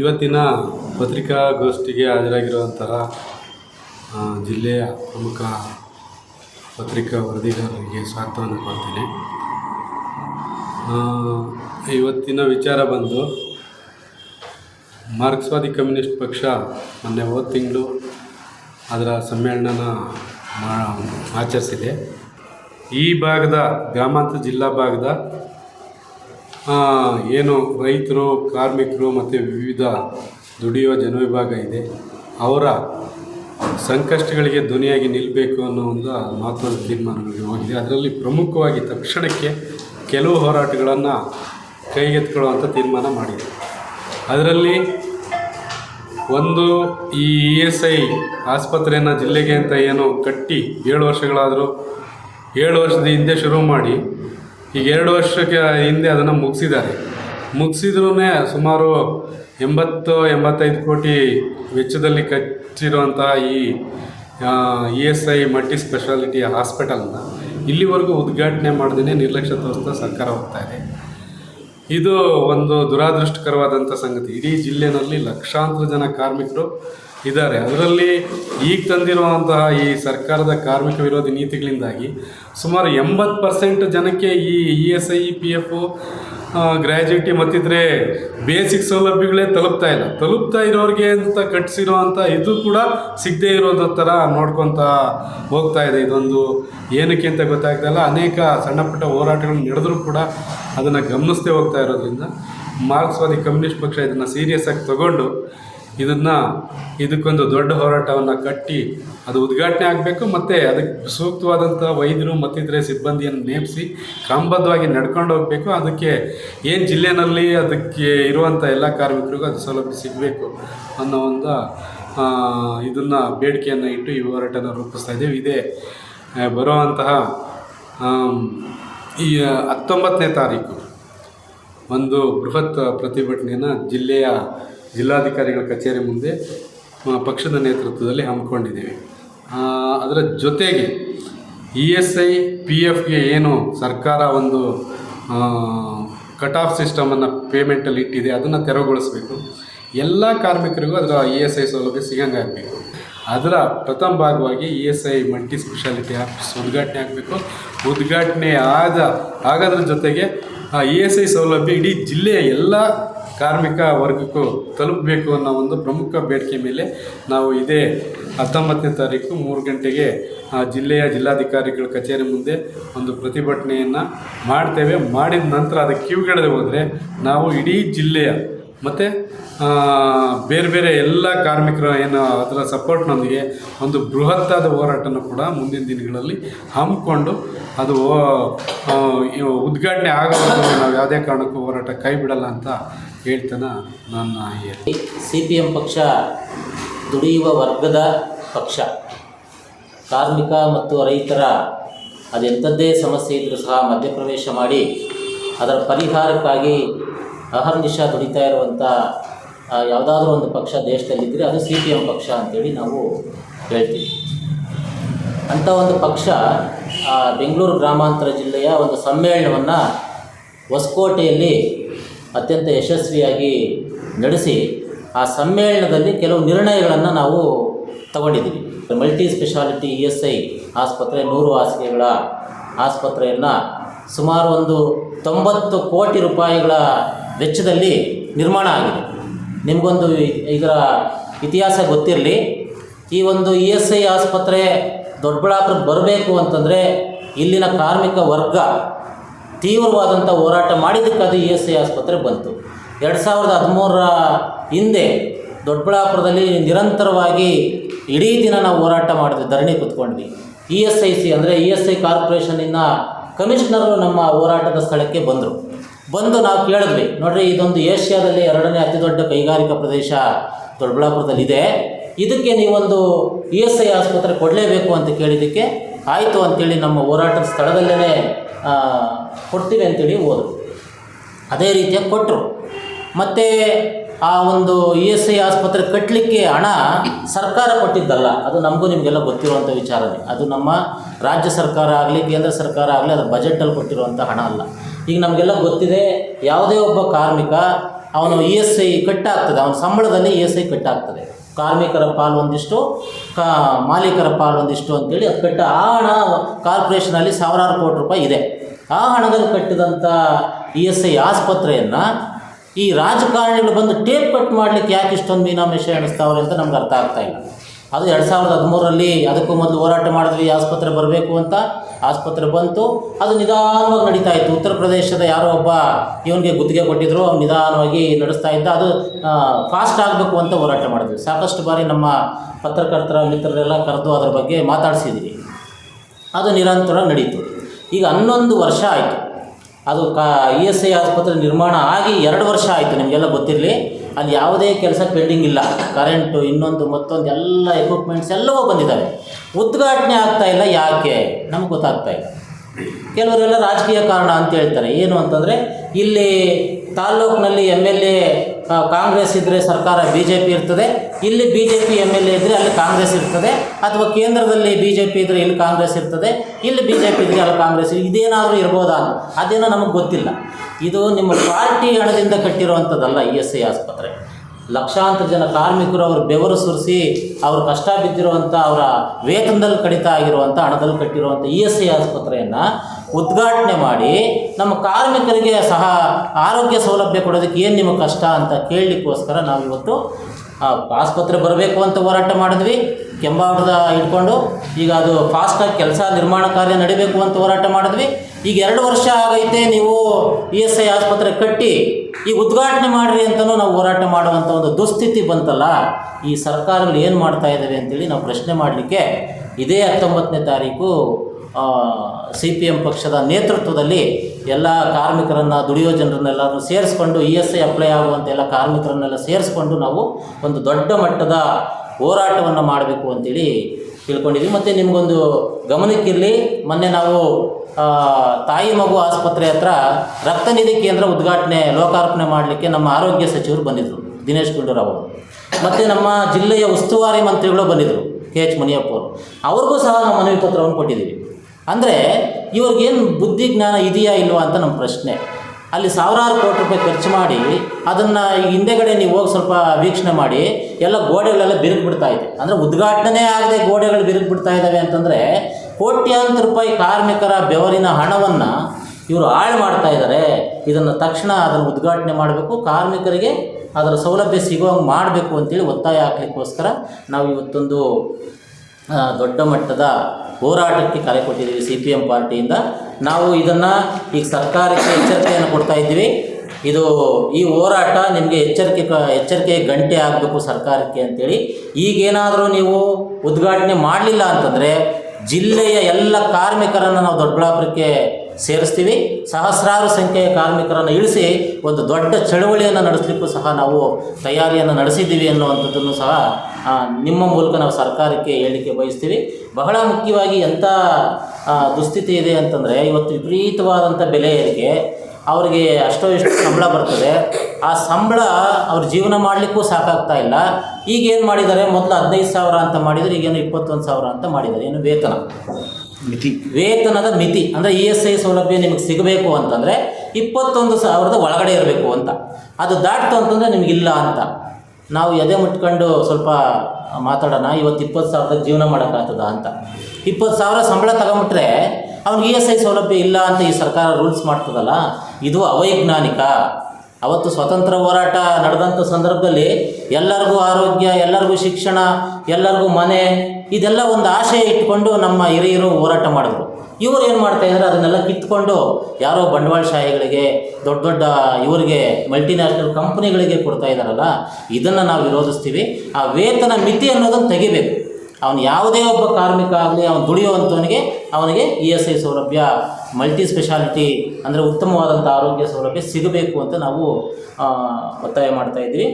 ಇವತ್ತಿನ ಪತ್ರಿಕಾಗೋಷ್ಠಿಗೆ ಹಾಜರಾಗಿರುವಂತಹ ಜಿಲ್ಲೆಯ ಪ್ರಮುಖ ಪತ್ರಿಕಾ ವರದಿಗಾರರಿಗೆ ಸ್ವಾಗತವನ್ನು ಕೊಡ್ತೀನಿ. ಇವತ್ತಿನ ವಿಚಾರ ಬಂದು, ಮಾರ್ಕ್ಸ್ವಾದಿ ಕಮ್ಯುನಿಸ್ಟ್ ಪಕ್ಷ ಮೊನ್ನೆ ಹೋದ ತಿಂಗಳು ಅದರ ಸಮ್ಮೇಳನ ಮಾ, ಆಚರಿಸಿದೆ. ಈ ಭಾಗದ, ಗ್ರಾಮಾಂತರ ಜಿಲ್ಲಾ ಭಾಗದ ಏನು ರೈತರು, ಕಾರ್ಮಿಕರು ಮತ್ತು ವಿವಿಧ ದುಡಿಯುವ ಜನವಿಭಾಗ ಇದೆ. ಅವರ ಸಂಕಷ್ಟಗಳಿಗೆ ಧ್ವನಿಯಾಗಿ ನಿಲ್ಲಬೇಕು ಅನ್ನೋ ಒಂದು ಮಹತ್ವದ ತೀರ್ಮಾನಗಳಿಗೆ ಹೋಗಿದೆ. ಅದರಲ್ಲಿ ಪ್ರಮುಖವಾಗಿ ತಕ್ಷಣಕ್ಕೆ ಕೆಲವು ಹೋರಾಟಗಳನ್ನು ಕೈಗೆತ್ಕೊಳ್ಳುವಂಥ ತೀರ್ಮಾನ ಮಾಡಿದೆ. ಅದರಲ್ಲಿ ಒಂದು ಈ ಇ ಎಸ್ ಐ ಆಸ್ಪತ್ರೆಯನ್ನು ಜಿಲ್ಲೆಗೆ ಅಂತ ಏನು ಕಟ್ಟಿ ಏಳು ವರ್ಷಗಳಾದರೂ, ಏಳು ವರ್ಷದ ಹಿಂದೆ ಶುರು ಮಾಡಿ ಈಗ ಎರಡು ವರ್ಷಕ್ಕೆ ಹಿಂದೆ ಅದನ್ನು ಮುಗಿಸಿದ್ದಾರೆ. ಮುಗಿಸಿದ್ರೂ ಸುಮಾರು ಎಂಬತ್ತು, ಎಂಬತ್ತೈದು ಕೋಟಿ ವೆಚ್ಚದಲ್ಲಿ ಕಟ್ಟಿರುವಂತಹ ಈ E S I multi speciality ಹಾಸ್ಪಿಟಲ್ನ ಇಲ್ಲಿವರೆಗೂ ಉದ್ಘಾಟನೆ ಮಾಡದೇ ನಿರ್ಲಕ್ಷ್ಯ ತೋರಿಸ್ತಾ ಸರ್ಕಾರ ಹೋಗ್ತಾ ಇದೆ. ಇದು ಒಂದು ದುರಾದೃಷ್ಟಕರವಾದಂಥ ಸಂಗತಿ. ಇಡೀ ಜಿಲ್ಲೆಯಲ್ಲಿ ಲಕ್ಷಾಂತರ ಜನ ಕಾರ್ಮಿಕರು ಇದ್ದಾರೆ. ಅದರಲ್ಲಿ ಈಗ ತಂದಿರುವಂತಹ ಈ ಸರ್ಕಾರದ ಕಾರ್ಮಿಕ ವಿರೋಧಿ ನೀತಿಗಳಿಂದಾಗಿ ಸುಮಾರು ಎಂಬತ್ತು ಪರ್ಸೆಂಟ್ ಜನಕ್ಕೆ ಈ E S I, P F gratuity ಮತ್ತಿದ್ರೆ basic ಸೌಲಭ್ಯಗಳೇ ತಲುಪ್ತಾ ಇಲ್ಲ. ತಲುಪ್ತಾ ಇರೋರಿಗೆ ಅಂತ ಕಟ್ಟಿಸಿರೋ ಅಂಥ ಇದು ಕೂಡ ಸಿಗದೇ ಇರೋದ ಥರ ನೋಡ್ಕೊತ ಹೋಗ್ತಾ ಇದೆ. ಇದೊಂದು ಏನಕ್ಕೆ ಅಂತ ಗೊತ್ತಾಗ್ತಾ ಇಲ್ಲ. ಅನೇಕ ಸಣ್ಣ ಪುಟ್ಟ ಹೋರಾಟಗಳು ನಡೆದರೂ ಕೂಡ ಅದನ್ನು ಗಮನಿಸದೇ ಹೋಗ್ತಾ ಇರೋದ್ರಿಂದ ಮಾರ್ಕ್ಸ್ವಾದಿ ಕಮ್ಯುನಿಸ್ಟ್ ಪಕ್ಷ ಇದನ್ನು ಸೀರಿಯಸ್ ಆಗಿ ತಗೊಂಡು ಇದನ್ನು ಇದಕ್ಕೊಂದು ದೊಡ್ಡ ಹೋರಾಟವನ್ನು ಕಟ್ಟಿ ಅದು ಉದ್ಘಾಟನೆ ಆಗಬೇಕು, ಮತ್ತು ಅದಕ್ಕೆ ಸೂಕ್ತವಾದಂಥ ವೈದ್ಯರು ಮತ್ತಿತರೆ ಸಿಬ್ಬಂದಿಯನ್ನು ನೇಮಿಸಿ ಕ್ರಮಬದ್ಧವಾಗಿ ನಡ್ಕೊಂಡು ಹೋಗಬೇಕು. ಅದಕ್ಕೆ ಏನು ಜಿಲ್ಲೆನಲ್ಲಿ ಅದಕ್ಕೆ ಇರುವಂಥ ಎಲ್ಲ ಕಾರ್ಮಿಕರಿಗೂ ಅದು ಸೌಲಭ್ಯ ಸಿಗಬೇಕು ಅನ್ನೋ ಒಂದು ಇದನ್ನು ಬೇಡಿಕೆಯನ್ನು ಇಟ್ಟು ಈ ಹೋರಾಟನ ರೂಪಿಸ್ತಾ ಇದ್ದೀವಿ. ಇದೇ ಬರುವಂತಹ ಈ ಹತ್ತೊಂಬತ್ತನೇ ತಾರೀಕು ಒಂದು ಬೃಹತ್ ಪ್ರತಿಭಟನೆಯನ್ನು ಜಿಲ್ಲೆಯ ಜಿಲ್ಲಾಧಿಕಾರಿಗಳ ಕಚೇರಿ ಮುಂದೆ ಪಕ್ಷದ ನೇತೃತ್ವದಲ್ಲಿ ಹಮ್ಮಿಕೊಂಡಿದ್ದೀವಿ. ಅದರ ಜೊತೆಗೆ ಇ ಎಸ್ ಐ, ಪಿ ಎಫ್ಗೆ ಏನು ಸರ್ಕಾರ ಒಂದು ಕಟ್ ಆಫ್ ಸಿಸ್ಟಮನ್ನು ಪೇಮೆಂಟಲ್ಲಿ ಇಟ್ಟಿದೆ, ಅದನ್ನು ತೆರವುಗೊಳಿಸಬೇಕು. ಎಲ್ಲ ಕಾರ್ಮಿಕರಿಗೂ ಅದರ ಇ ಎಸ್ ಐ ಸೌಲಭ್ಯ ಸಿಗಂಗಾಗಬೇಕು ಅದರ ಪ್ರಥಮ ಭಾಗವಾಗಿ E S I multi speciality office ಉದ್ಘಾಟನೆ ಆಗಬೇಕು. ಉದ್ಘಾಟನೆ ಆದ, ಆಗೋದ್ರ ಜೊತೆಗೆ, ಆ, ಇ ಎಸ್ ಐ ಸೌಲಭ್ಯ ಇಡೀ ಜಿಲ್ಲೆಯ ಎಲ್ಲ ಕಾರ್ಮಿಕ ವರ್ಗಕ್ಕೂ ತಲುಪಬೇಕು ಅನ್ನೋ ಒಂದು ಪ್ರಮುಖ ಬೇಡಿಕೆ ಮೇಲೆ ನಾವು ಇದೇ ಹತ್ತೊಂಬತ್ತನೇ ತಾರೀಕು ಮೂರು ಗಂಟೆಗೆ ಜಿಲ್ಲೆಯ ಜಿಲ್ಲಾಧಿಕಾರಿಗಳ ಕಚೇರಿ ಮುಂದೆ ಒಂದು ಪ್ರತಿಭಟನೆಯನ್ನು ಮಾಡ್ತೇವೆ. ಮಾಡಿದ ನಂತರ ಅದಕ್ಕೆ ಕಿವಿಗಡದೆ ಹೋದರೆ ನಾವು ಇಡೀ ಜಿಲ್ಲೆಯ ಮತ್ತು ಬೇರೆ ಬೇರೆ ಎಲ್ಲ ಕಾರ್ಮಿಕರ ಏನು ಅದರ ಸಪೋರ್ಟ್ನೊಂದಿಗೆ ಒಂದು ಬೃಹತ್ತಾದ ಹೋರಾಟನ ಕೂಡ ಮುಂದಿನ ದಿನಗಳಲ್ಲಿ ಹಮ್ಮಿಕೊಂಡು ಅದು ಉದ್ಘಾಟನೆ ಆಗೋದು ನಾವು ಯಾವುದೇ ಕಾರಣಕ್ಕೂ ಹೋರಾಟ ಕೈ ಬಿಡಲ್ಲ ಅಂತ ಹೇಳ್ತಾನೆ ನನ್ನ ಸಿ ಪಿ ಎಂ ಪಕ್ಷ ದುಡಿಯುವ ವರ್ಗದ ಪಕ್ಷ. ಕಾರ್ಮಿಕ ಮತ್ತು ರೈತರ ಅದೆಂಥದ್ದೇ ಸಮಸ್ಯೆ ಇದ್ದರೂ ಸಹ ಮಧ್ಯಪ್ರವೇಶ ಮಾಡಿ ಅದರ ಪರಿಹಾರಕ್ಕಾಗಿ ಅಹರ್ನಿಶ ದುಡಿತಾ ಇರುವಂಥ ಯಾವುದಾದ್ರೂ ಒಂದು ಪಕ್ಷ ದೇಶದಲ್ಲಿದ್ದರೆ ಅದು ಸಿ ಪಿ ಎಂ ಪಕ್ಷ ಅಂತೇಳಿ ನಾವು ಹೇಳ್ತೀವಿ. ಅಂಥ ಒಂದು ಪಕ್ಷ ಬೆಂಗಳೂರು ಗ್ರಾಮಾಂತರ ಜಿಲ್ಲೆಯ ಒಂದು ಸಮ್ಮೇಳನವನ್ನು ಹೊಸಕೋಟೆಯಲ್ಲಿ ಅತ್ಯಂತ ಯಶಸ್ವಿಯಾಗಿ ನಡೆಸಿ ಆ ಸಮ್ಮೇಳನದಲ್ಲಿ ಕೆಲವು ನಿರ್ಣಯಗಳನ್ನು ನಾವು ತಗೊಂಡಿದ್ದೀವಿ. Multi speciality E S I ಆಸ್ಪತ್ರೆ, ನೂರು ಹಾಸಿಗೆಗಳ ಆಸ್ಪತ್ರೆಯನ್ನು ಸುಮಾರು ಒಂದು ತೊಂಬತ್ತು ಕೋಟಿ ರೂಪಾಯಿಗಳ ವೆಚ್ಚದಲ್ಲಿ ನಿರ್ಮಾಣ ಆಗಿದೆ. ನಿಮಗೊಂದು ಇದರ ಇತಿಹಾಸ ಗೊತ್ತಿರಲಿ. ಈ ಒಂದು ಇ ಎಸ್ ಐ ಆಸ್ಪತ್ರೆ ದೊಡ್ಡಬಳ್ಳಾಪುರಕ್ಕೆ ಬರಬೇಕು ಅಂತಂದರೆ ಇಲ್ಲಿನ ಕಾರ್ಮಿಕ ವರ್ಗ ತೀವ್ರವಾದಂಥ ಹೋರಾಟ ಮಾಡಿದ್ದಕ್ಕೆ ಅದು ಇ ಎಸ್ ಐ ಆಸ್ಪತ್ರೆ ಬಂತು. ಎರಡು ಸಾವಿರದ ಹದಿಮೂರರ ಹಿಂದೆ ದೊಡ್ಡಬಳ್ಳಾಪುರದಲ್ಲಿ ನಿರಂತರವಾಗಿ ಇಡೀ ದಿನ ನಾವು ಹೋರಾಟ ಮಾಡಿದ್ವಿ, ಧರಣಿ ಕೂತ್ಕೊಂಡ್ವಿ. ಇ ಎಸ್ ಐ ಸಿ ಅಂದರೆ ಇ ಎಸ್ ಐ ಕಾರ್ಪೊರೇಷನ್ನಿನ ಕಮಿಷನರು ನಮ್ಮ ಹೋರಾಟದ ಸ್ಥಳಕ್ಕೆ ಬಂದರು. ಬಂದು ನಾವು ಕೇಳಿದ್ವಿ, ನೋಡ್ರಿ ಇದೊಂದು ಏಷ್ಯಾದಲ್ಲಿ ಎರಡನೇ ಅತಿ ದೊಡ್ಡ ಕೈಗಾರಿಕಾ ಪ್ರದೇಶ ದೊಡ್ಡಬಳ್ಳಾಪುರದಲ್ಲಿದೆ ಇದಕ್ಕೆ ನೀವೊಂದು ಇ ಎಸ್ ಐ ಆಸ್ಪತ್ರೆ ಕೊಡಲೇಬೇಕು ಅಂತ ಕೇಳಿದ್ದಕ್ಕೆ ಆಯಿತು ಅಂತೇಳಿ ನಮ್ಮ ಹೋರಾಟದ ಸ್ಥಳದಲ್ಲೇ ಕೊಡ್ತೀವಿ ಅಂತೇಳಿ ಹೋದರು. ಅದೇ ರೀತಿಯಾಗಿ ಕೊಟ್ಟರು ಮತ್ತು ಆ ಒಂದು ಇ ಎಸ್ ಐ ಆಸ್ಪತ್ರೆ ಕಟ್ಟಲಿಕ್ಕೆ ಹಣ ಸರ್ಕಾರ ಕೊಟ್ಟಿದ್ದಲ್ಲ, ಅದು ನಮಗೂ ನಿಮಗೆಲ್ಲ ಗೊತ್ತಿರುವಂಥ ವಿಚಾರನೇ. ಅದು ನಮ್ಮ ರಾಜ್ಯ ಸರ್ಕಾರ ಆಗಲಿ, ಕೇಂದ್ರ ಸರ್ಕಾರ ಆಗಲಿ, ಅದು ಬಜೆಟಲ್ಲಿ ಕೊಟ್ಟಿರುವಂಥ ಹಣ ಅಲ್ಲ. ಈಗ ನಮಗೆಲ್ಲ ಗೊತ್ತಿದೆ, ಯಾವುದೇ ಒಬ್ಬ ಕಾರ್ಮಿಕ ಅವನು ಇ ಎಸ್ ಐ ಕಟ್ಟಾಗ್ತದೆ, ಅವನ ಸಂಬಳದಲ್ಲಿ ಇ ಎಸ್ ಐ ಕಟ್ಟಾಗ್ತದೆ. ಕಾರ್ಮಿಕರ ಪಾಲು ಒಂದಿಷ್ಟು, ಕಾ, ಮಾಲೀಕರ ಪಾಲು ಒಂದಿಷ್ಟು ಅಂತೇಳಿ ಅದು ಕಟ್ಟ ಆ ಹಣ ಕಾರ್ಪೊರೇಷನಲ್ಲಿ ಸಾವಿರಾರು ಕೋಟಿ ರೂಪಾಯಿ ಇದೆ. ಆ ಹಣದಲ್ಲಿ ಕಟ್ಟಿದಂಥ ಇ ಎಸ್ ಐ ಆಸ್ಪತ್ರೆಯನ್ನು ಈ ರಾಜಕಾರಣಿಗಳು ಬಂದು ಟೇಪ್ ಕಟ್ ಮಾಡಲಿಕ್ಕೆ ಯಾಕೆ ಇಷ್ಟೊಂದು ಮೀನಾಮೇಷ ಎಣಿಸ್ತಾವ್ರೆ ಅಂತ ನಮ್ಗೆ ಅರ್ಥ ಆಗ್ತಾ ಇಲ್ಲ. ಅದು ಎರಡು ಸಾವಿರದ ಹದಿಮೂರರಲ್ಲಿ ಅದಕ್ಕೂ ಮೊದಲು ಹೋರಾಟ ಮಾಡಿದ್ವಿ ಆಸ್ಪತ್ರೆ ಬರಬೇಕು ಅಂತ. ಆಸ್ಪತ್ರೆ ಬಂತು, ಅದು ನಿಧಾನವಾಗಿ ನಡೀತಾ ಇತ್ತು. ಉತ್ತರ ಪ್ರದೇಶದ ಯಾರೋ ಒಬ್ಬ ಇವನಿಗೆ ಗುತ್ತಿಗೆ ಕೊಟ್ಟಿದ್ರು, ಅವ್ನು ನಿಧಾನವಾಗಿ ನಡೆಸ್ತಾ ಇದ್ದ. ಅದು ಫಾಸ್ಟ್ ಆಗಬೇಕು ಅಂತ ಹೋರಾಟ ಮಾಡಿದ್ವಿ. ಸಾಕಷ್ಟು ಬಾರಿ ನಮ್ಮ ಪತ್ರಕರ್ತರ ಮಿತ್ರರೆಲ್ಲ ಕರೆದು ಅದರ ಬಗ್ಗೆ ಮಾತಾಡಿಸಿದ್ವಿ. ಅದು ನಿರಂತರ ನಡೀತು. ಈಗ ಹನ್ನೊಂದು ವರ್ಷ ಆಯಿತು. ಅದು ಕಾ ಇ ಎಸ್ ಐ ಆಸ್ಪತ್ರೆ ನಿರ್ಮಾಣ ಆಗಿ ಎರಡು ವರ್ಷ ಆಯಿತು ನಿಮಗೆಲ್ಲ ಗೊತ್ತಿರಲಿ. ಅಲ್ಲಿ ಯಾವುದೇ ಕೆಲಸ ಪೆಂಡಿಂಗ್ ಇಲ್ಲ. ಕರೆಂಟು, ಇನ್ನೊಂದು, ಮತ್ತೊಂದು ಎಲ್ಲ ಎಕ್ವಿಪ್ಮೆಂಟ್ಸ್ ಎಲ್ಲವೂ ಬಂದಿದ್ದಾವೆ. ಉದ್ಘಾಟನೆ ಆಗ್ತಾ ಇಲ್ಲ. ಯಾಕೆ? ನಮ್ಗೆ ಗೊತ್ತಾಗ್ತಾ ಇಲ್ಲ. ಕೆಲವರೆಲ್ಲ ರಾಜಕೀಯ ಕಾರಣ ಅಂತ ಹೇಳ್ತಾರೆ. ಏನು ಅಂತಂದರೆ, ಇಲ್ಲಿ ತಾಲ್ಲೂಕಿನಲ್ಲಿ ಎಂ ಎಲ್ ಎ ಕಾಂಗ್ರೆಸ್ ಇದ್ದರೆ ಸರ್ಕಾರ ಬಿ ಜೆ ಪಿ ಇರ್ತದೆ. ಇಲ್ಲಿ B J P M L A ಇದ್ದರೆ ಅಲ್ಲಿ ಕಾಂಗ್ರೆಸ್ ಇರ್ತದೆ. ಅಥವಾ ಕೇಂದ್ರದಲ್ಲಿ ಬಿ ಜೆ ಪಿ ಇದ್ದರೆ ಇಲ್ಲಿ ಕಾಂಗ್ರೆಸ್ ಇರ್ತದೆ. ಇಲ್ಲಿ ಬಿ ಜೆ ಪಿ ಇದ್ದರೆ ಅಲ್ಲಿ ಕಾಂಗ್ರೆಸ್ ಇದೇನಾದರೂ ಇರ್ಬೋದಾ? ಅದೇನೋ ನಮಗೆ ಗೊತ್ತಿಲ್ಲ. ಇದು ನಿಮ್ಮ ಪಾರ್ಟಿ ಹಣದಿಂದ ಕಟ್ಟಿರುವಂಥದ್ದಲ್ಲ ಇ ಎಸ್ ಐ ಆಸ್ಪತ್ರೆ. ಲಕ್ಷಾಂತರ ಜನ ಕಾರ್ಮಿಕರು ಅವರು ಬೆವರು ಸುರಿಸಿ ಅವರು ಕಷ್ಟ ಬಿದ್ದಿರುವಂಥ ಅವರ ವೇತನದಲ್ಲಿ ಕಡಿತ ಆಗಿರುವಂಥ ಹಣದಲ್ಲಿ ಕಟ್ಟಿರುವಂಥ ಇ ಎಸ್ ಐ ಆಸ್ಪತ್ರೆಯನ್ನು ಉದ್ಘಾಟನೆ ಮಾಡಿ ನಮ್ಮ ಕಾರ್ಮಿಕರಿಗೆ ಸಹ ಆರೋಗ್ಯ ಸೌಲಭ್ಯ ಕೊಡೋದಕ್ಕೆ ಏನು ನಿಮಗೆ ಕಷ್ಟ ಅಂತ ಕೇಳಲಿಕ್ಕೋಸ್ಕರ ನಾವು ಇವತ್ತು ಆ, ಆಸ್ಪತ್ರೆ ಬರಬೇಕು ಅಂತ ಹೋರಾಟ ಮಾಡಿದ್ವಿ. ಕೆಂಬಾವರದ ಇಟ್ಕೊಂಡು ಈಗ ಅದು ಫಾಸ್ಟಾಗಿ ಕೆಲಸ ನಿರ್ಮಾಣ ಕಾರ್ಯ ನಡಿಬೇಕು ಅಂತ ಹೋರಾಟ ಮಾಡಿದ್ವಿ. ಈಗ ಎರಡು ವರ್ಷ ಆಗೈತೆ ನೀವು ಇ ಎಸ್ ಐ ಆಸ್ಪತ್ರೆ ಕಟ್ಟಿ ಈ ಉದ್ಘಾಟನೆ ಮಾಡಿರಿ ಅಂತಲೂ ನಾವು ಹೋರಾಟ ಮಾಡುವಂಥ ಒಂದು ದುಸ್ಥಿತಿ ಬಂತಲ್ಲ ಈ ಸರ್ಕಾರಗಳು ಏನು ಮಾಡ್ತಾ ಇದ್ದಾವೆ ಅಂತೇಳಿ ನಾವು ಪ್ರಶ್ನೆ ಮಾಡಲಿಕ್ಕೆ ಇದೇ ಹತ್ತೊಂಬತ್ತನೇ ತಾರೀಕು ಸಿ ಪಿ ಎಂ ಪಕ್ಷದ ನೇತೃತ್ವದಲ್ಲಿ ಎಲ್ಲ ಕಾರ್ಮಿಕರನ್ನು, ದುಡಿಯೋ ಜನರನ್ನೆಲ್ಲರೂ ಸೇರಿಸ್ಕೊಂಡು ಇ ಎಸ್ ಐ ಅಪ್ಲೈ ಆಗುವಂಥ ಎಲ್ಲ ಕಾರ್ಮಿಕರನ್ನೆಲ್ಲ ಸೇರಿಸ್ಕೊಂಡು ನಾವು ಒಂದು ದೊಡ್ಡ ಮಟ್ಟದ ಹೋರಾಟವನ್ನು ಮಾಡಬೇಕು ಅಂತೇಳಿ ತಿಳ್ಕೊಂಡಿದ್ವಿ. ಮತ್ತು ನಿಮಗೊಂದು ಗಮನಕ್ಕಿರಲಿ, ಮೊನ್ನೆ ನಾವು ತಾಯಿ ಮಗು ಆಸ್ಪತ್ರೆ ಹತ್ರ ರಕ್ತನಿಧಿ ಕೇಂದ್ರ ಉದ್ಘಾಟನೆ, ಲೋಕಾರ್ಪಣೆ ಮಾಡಲಿಕ್ಕೆ ನಮ್ಮ ಆರೋಗ್ಯ ಸಚಿವರು ಬಂದಿದ್ದರು ದಿನೇಶ್ ಗುಂಡೂರಾವ್ ಅವರು. ಮತ್ತು ನಮ್ಮ ಜಿಲ್ಲೆಯ ಉಸ್ತುವಾರಿ ಮಂತ್ರಿಗಳು ಬಂದಿದ್ದರು ಕೆ ಎಚ್ ಮುನಿಯಪ್ಪ ಅವರು. ಅವ್ರಿಗೂ ಸಹ ನಾವು ಮನವಿ ಪತ್ರವನ್ನು ಕೊಟ್ಟಿದ್ದೀವಿ. ಅಂದರೆ ಇವ್ರಿಗೇನು ಬುದ್ಧಿ ಜ್ಞಾನ ಇದೆಯಾ ಇಲ್ವಾ ಅಂತ ನಮ್ಮ ಪ್ರಶ್ನೆ. ಅಲ್ಲಿ ಸಾವಿರಾರು ಕೋಟಿ ರೂಪಾಯಿ ಖರ್ಚು ಮಾಡಿ, ಅದನ್ನು ಹಿಂದೆಗಡೆ ನೀವು ಹೋಗಿ ಸ್ವಲ್ಪ ವೀಕ್ಷಣೆ ಮಾಡಿ, ಎಲ್ಲ ಗೋಡೆಗಳೆಲ್ಲ ಬಿರುಕು ಬಿಡ್ತಾ ಇದೆ. ಅಂದರೆ ಉದ್ಘಾಟನೆ ಆಗದೆ ಗೋಡೆಗಳು ಬಿರುಕು ಬಿಡ್ತಾ ಇದ್ದಾವೆ ಅಂತಂದರೆ ಕೋಟ್ಯಾಂತರ ರೂಪಾಯಿ ಕಾರ್ಮಿಕರ ಬೆವರಿನ ಹಣವನ್ನು ಇವರು ಹಾಳು ಮಾಡ್ತಾ ಇದ್ದಾರೆ ಇದನ್ನು ತಕ್ಷಣ ಅದನ್ನು ಉದ್ಘಾಟನೆ ಮಾಡಬೇಕು, ಕಾರ್ಮಿಕರಿಗೆ ಅದರ ಸೌಲಭ್ಯ ಸಿಗುವಂಗೆ ಮಾಡಬೇಕು ಅಂತೇಳಿ ಒತ್ತಾಯ ಹಾಕಲಿಕ್ಕೋಸ್ಕರ ನಾವು ಇವತ್ತೊಂದು ದೊಡ್ಡ ಮಟ್ಟದ ಹೋರಾಟಕ್ಕೆ ಕರೆ ಕೊಟ್ಟಿದ್ದೀವಿ ಸಿ ಪಿ ಎಂ ಪಾರ್ಟಿಯಿಂದ. ನಾವು ಇದನ್ನು ಈಗ ಸರ್ಕಾರಕ್ಕೆ ಎಚ್ಚರಿಕೆಯನ್ನು ಕೊಡ್ತಾ ಇದ್ದೀವಿ. ಇದು ಈ ಹೋರಾಟ ನಿಮಗೆ ಎಚ್ಚರಿಕೆ ಎಚ್ಚರಿಕೆ ಗಂಟೆ ಆಗಬೇಕು ಸರ್ಕಾರಕ್ಕೆ ಅಂತೇಳಿ. ಈಗೇನಾದರೂ ನೀವು ಉದ್ಘಾಟನೆ ಮಾಡಲಿಲ್ಲ ಅಂತಂದರೆ ಜಿಲ್ಲೆಯ ಎಲ್ಲ ಕಾರ್ಮಿಕರನ್ನು ನಾವು ದೊಡ್ಡಬಳ್ಳಾಪುರಕ್ಕೆ ಸೇರಿಸ್ತೀವಿ. ಸಹಸ್ರಾರು ಸಂಖ್ಯೆಯ ಕಾರ್ಮಿಕರನ್ನು ಇಳಿಸಿ ಒಂದು ದೊಡ್ಡ ಚಳವಳಿಯನ್ನು ನಡೆಸಲಿಕ್ಕೂ ಸಹ ನಾವು ತಯಾರಿಯನ್ನು ನಡೆಸಿದ್ದೀವಿ ಅನ್ನುವಂಥದ್ದನ್ನು ಸಹ ನಿಮ್ಮ ಮೂಲಕ ನಾವು ಸರ್ಕಾರಕ್ಕೆ ಹೇಳಿಕೆ ಬಯಸ್ತೀವಿ. ಬಹಳ ಮುಖ್ಯವಾಗಿ ಎಂಥ ದುಸ್ಥಿತಿ ಇದೆ ಅಂತಂದರೆ, ಇವತ್ತು ವಿಪರೀತವಾದಂಥ ಬೆಲೆ ಏರಿಕೆ, ಅವರಿಗೆ ಅಷ್ಟೋ ಇಷ್ಟು ಸಂಬಳ ಬರ್ತದೆ. ಆ ಸಂಬಳ ಅವ್ರ ಜೀವನ ಮಾಡಲಿಕ್ಕೂ ಸಾಕಾಗ್ತಾ ಇಲ್ಲ. ಈಗೇನು ಮಾಡಿದ್ದಾರೆ? ಮೊದಲು ಹದಿನೈದು ಸಾವಿರ ಅಂತ ಮಾಡಿದರೆ, ಈಗೇನು ಇಪ್ಪತ್ತೊಂದು ಸಾವಿರ ಅಂತ ಮಾಡಿದ್ದಾರೆ. ಏನು ವೇತನ. ಮಿತಿ. ವೇತನದ ಮಿತಿ, ಅಂದರೆ ಇ ಎಸ್ ಐ ಸೌಲಭ್ಯ ನಿಮಗೆ ಸಿಗಬೇಕು ಅಂತಂದರೆ ಇಪ್ಪತ್ತೊಂದು ಸಾವಿರದ ಒಳಗಡೆ ಇರಬೇಕು ಅಂತ. ಅದು ದಾಟ್ತು ಅಂತಂದರೆ ನಿಮಗಿಲ್ಲ ಅಂತ. ನಾವು ಎದೆ ಮುಟ್ಕೊಂಡು ಸ್ವಲ್ಪ ಮಾತಾಡೋಣ, ಇವತ್ತು ಇಪ್ಪತ್ತು ಸಾವಿರದ ಜೀವನ ಮಾಡೋಕ್ಕಾಗ್ತದ ಅಂತ. ಇಪ್ಪತ್ತು ಸಾವಿರ ಸಂಬಳ ತಗೊಂಬಿಟ್ರೆ ಅವ್ನಿಗೆ ಇ ಎಸ್ ಐ ಸೌಲಭ್ಯ ಇಲ್ಲ ಅಂತ ಈ ಸರ್ಕಾರ ರೂಲ್ಸ್ ಮಾಡ್ತದಲ್ಲ, ಇದು ಅವೈಜ್ಞಾನಿಕ. ಅವತ್ತು ಸ್ವತಂತ್ರ ಹೋರಾಟ ನಡೆದಂಥ ಸಂದರ್ಭದಲ್ಲಿ ಎಲ್ಲರಿಗೂ ಆರೋಗ್ಯ, ಎಲ್ಲರಿಗೂ ಶಿಕ್ಷಣ, ಎಲ್ಲರಿಗೂ ಮನೆ, ಇದೆಲ್ಲ ಒಂದು ಆಶಯ ಇಟ್ಕೊಂಡು ನಮ್ಮ ಹಿರಿಯರು ಹೋರಾಟ ಮಾಡಿದ್ರು. ಇವರು ಏನು ಮಾಡ್ತಾ ಇದ್ದಾರೆ? ಅದನ್ನೆಲ್ಲ ಕಿತ್ಕೊಂಡು ಯಾರೋ ಬಂಡವಾಳಶಾಹಿಗಳಿಗೆ ದೊಡ್ಡ ದೊಡ್ಡ ಇವರಿಗೆ ಮಲ್ಟಿನ್ಯಾಷನಲ್ ಕಂಪ್ನಿಗಳಿಗೆ ಕೊಡ್ತಾ ಇದ್ದಾರಲ್ಲ, ಇದನ್ನು ನಾವು ವಿರೋಧಿಸ್ತೀವಿ. ಆ ವೇತನ ಮಿತಿ ಅನ್ನೋದನ್ನು ತೆಗಿಬೇಕು. ಅವನು ಯಾವುದೇ ಒಬ್ಬ ಕಾರ್ಮಿಕ ಆಗಲಿ, ಅವನು ದುಡಿಯುವಂಥವನಿಗೆ ಅವನಿಗೆ ಇ ಎಸ್ ಐ ಸೌಲಭ್ಯ ಮಲ್ಟಿ ಸ್ಪೆಷಾಲಿಟಿ ಅಂದರೆ ಉತ್ತಮವಾದಂಥ ಆರೋಗ್ಯ ಸೌಲಭ್ಯ ಸಿಗಬೇಕು ಅಂತ ನಾವು ಒತ್ತಾಯ ಮಾಡ್ತಾ ಇದ್ವಿ